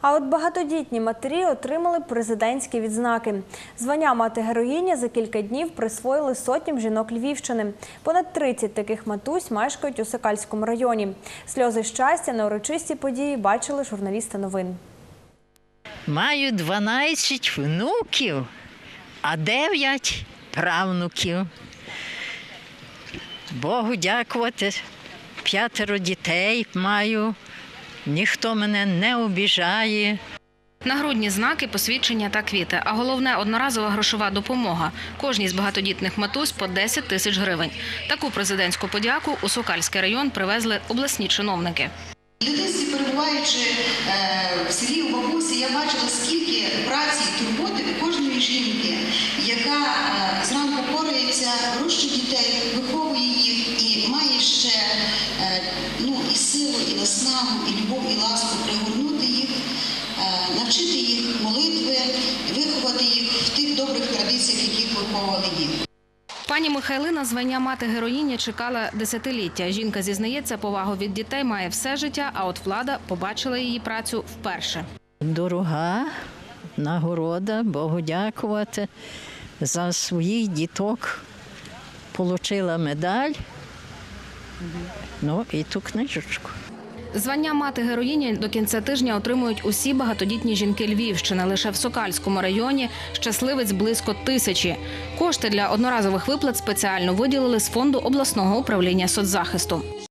А от багатодітні матері отримали президентські відзнаки. Звання мати героїня за кілька днів присвоїли сотням жінок Львівщини. Понад 30 таких матусь мешкають у Сокальському районі. Сльози щастя на урочисті події бачили журналісти новин. Маю 12 внуків, а 9 правнуків. Богу дякувати, п'ятеро дітей маю, ніхто мене не обіжає. Нагрудні знаки, посвідчення та квіти. А головне одноразова грошова допомога. Кожній з багатодітних матусь по 10 тисяч гривень. Таку президентську подяку у Сокальський район привезли обласні чиновники. В дитинстві, перебуваючи е, в селі у бабусі, я бачила, скільки праці і турботи у кожної жінки, яка е, зранку порається, рощить дітей, і силу, і наснагу, і любов, і ласку пригорнути їх, е, навчити їх молитви, виховати їх в тих добрих традиціях, яких виховували їх. Пані Михайлина звання мати героїні чекала десятиліття. Жінка зізнається, повагу від дітей має все життя, а от влада побачила її працю вперше. Дорога нагорода, Богу дякувати. За своїх діток отримала медаль. Ну і ту книжечку. Звання мати героїні до кінця тижня отримують усі багатодітні жінки Львівщини. Лише в Сокальському районі щасливець близько тисячі. Кошти для одноразових виплат спеціально виділили з фонду обласного управління соцзахисту.